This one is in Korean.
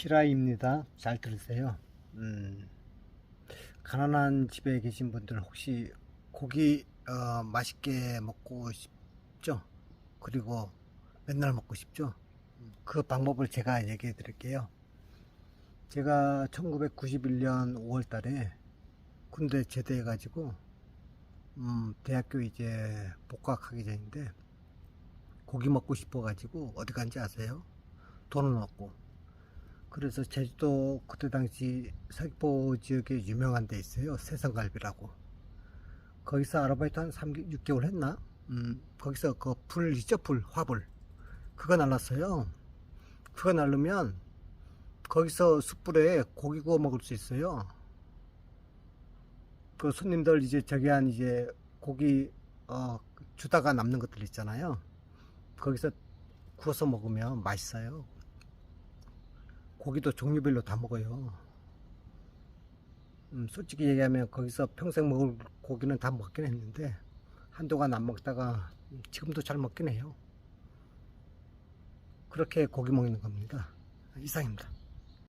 실화입니다. 잘 들으세요. 음, 가난한 집에 계신 분들 혹시 고기 어, 맛있게 먹고 싶죠? 그리고 맨날 먹고 싶죠? 그 방법을 제가 얘기해 드릴게요. 제가 1991년 5월 달에 군대 제대해 가지고 음, 대학교 이제 복학하기 전인데 고기 먹고 싶어 가지고 어디 간지 아세요? 돈은 없고 그래서 제주도 그때 당시 서귀포 지역에 유명한 데 있어요. 세상갈비라고. 거기서 아르바이트 한 3, 6개월 했나? 음, 거기서 그 불 있죠? 불 화불. 그거 날랐어요. 그거 날르면 거기서 숯불에 고기 구워 먹을 수 있어요. 그 손님들 이제 저기 한 이제 고기 어, 주다가 남는 것들 있잖아요. 거기서 구워서 먹으면 맛있어요 고기도 종류별로 다 먹어요. 음, 솔직히 얘기하면 거기서 평생 먹을 고기는 다 먹긴 했는데 한동안 안 먹다가 지금도 잘 먹긴 해요. 그렇게 고기 먹는 겁니다. 이상입니다.